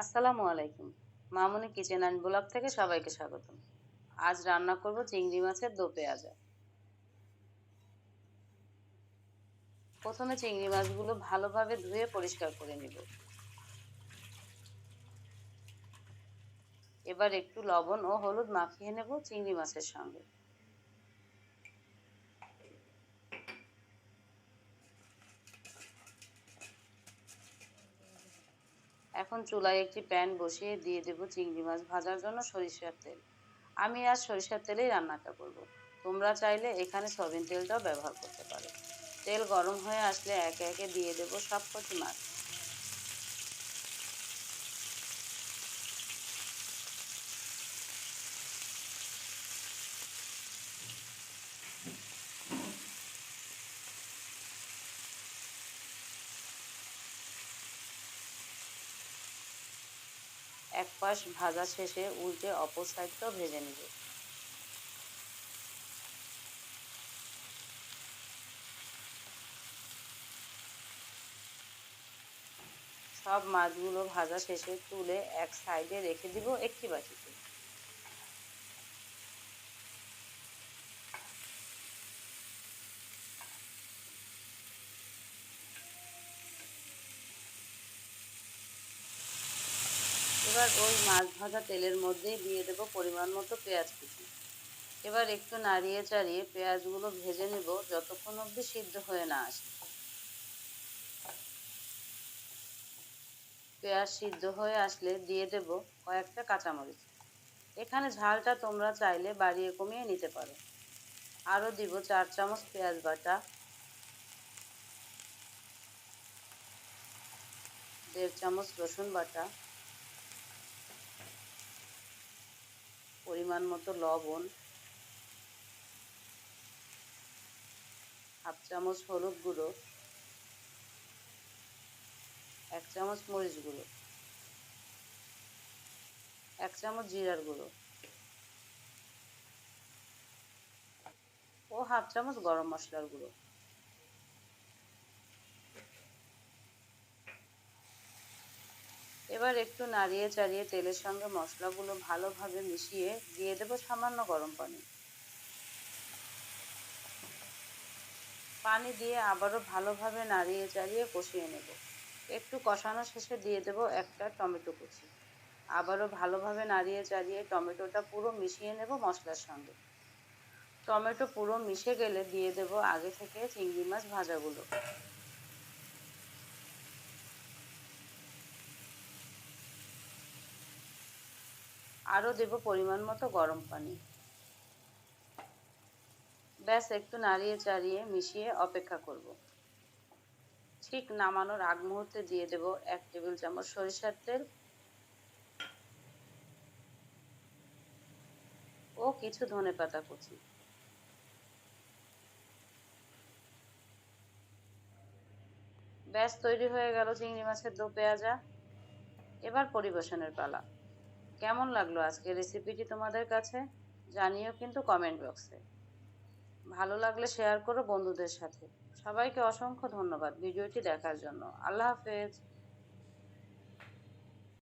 আসসালামু আলাইকুম। মামুনি kitchen and blog থেকে সবাইকে স্বাগতম। আজ রান্না করব চিংড়ি মাছের দো পেঁয়াজা। প্রথমে চিংড়ি মাছগুলো ভালোভাবে ধুয়ে পরিষ্কার করে নিব। এবার একটু লবণ ও হলুদ মাখিয়ে নেব চিংড়ি মাছের সঙ্গে। এখন চুলায় একটি প্যান বসিয়ে দিয়ে দেব চিংড়ি মাছ ভাজার জন্য সরিষার তেল। আমি আজ সরিষার তেলেই রান্নাটা করব। তোমরা চাইলে এখানে সয়াবিন তেলটাও ব্যবহার করতে পারো। তেল গরম হয়ে আসলে একে একে দিয়ে দেব সব কটি মাছ। এক পাশ ভাজা শেষে উল্টে অপর সাইডটাও ভেজে নেব। সব মাছগুলো ভাজা শেষে তুলে এক সাইডে রেখে দিব একটি বাটিতে। এবার ওই মাছ ভাজা তেলের মধ্যে দিয়ে দেব পরিমাণ মতো পেঁয়াজ কুচি। এবার একটু নাড়িয়ে চাড়িয়ে পেঁয়াজগুলো ভেজে নেব যতক্ষণ অবধি সিদ্ধ হয়ে না আসে। পেঁয়াজ সিদ্ধ হয়ে আসলে দিয়ে দেব কয়েকটা কাঁচামরিচ। এখানে ঝালটা তোমরা চাইলে বাড়িয়ে কমিয়ে নিতে পারো। আরও দিব চার চামচ পেঁয়াজ বাটা। দেড় চামচ রসুন বাটা। পরিমাণ মতো লবণ। হাফ চামচ হলুদ গুঁড়ো। এক চামচ মরিচ গুঁড়ো। এক চামচ জিরার গুঁড়ো। ও হাফ চামচ গরম মশলার গুঁড়ো। এবার একটু নাড়িয়ে চাড়িয়ে তেলের সঙ্গে মশলাগুলো ভালোভাবে মিশিয়ে দিয়ে দেবো সামান্য গরম পানি। পানি দিয়ে আবারও ভালোভাবে নাড়িয়ে চাড়িয়ে কষিয়ে নেব। একটু কষানো শেষে দিয়ে দেব একটা টমেটো কুচি। আবারও ভালোভাবে নাড়িয়ে চাড়িয়ে টমেটোটা পুরো মিশিয়ে নেব মশলার সঙ্গে। টমেটো পুরো মিশে গেলে দিয়ে দেব আগে থেকে চিংড়ি মাছ ভাজাগুলো। আরও দেব পরিমাণ মতো গরম পানি। ব্যাস, একটু নাড়িয়ে চাড়িয়ে মিশিয়ে অপেক্ষা করব। ঠিক নামানোর আগ মুহূর্তে দিয়ে দেব এক টেবিল চামচ সরিষার তেল। ও কিছু ধনে পাতা কুচি। ব্যাস, তৈরি হয়ে গেল চিংড়ি মাছের দো পেঁয়াজা। এবার পরিবেশনের পালা। কেমন লাগল আজকের রেসিপিটি তোমাদের কাছে? জানিও কিন্তু কমেন্ট বক্সে ভালো লাগলে শেয়ার করো বন্ধুদের সাথে। সবাইকে অসংখ্য ধন্যবাদ ভিডিওটি দেখার জন্য। আল্লাহ হাফেজ।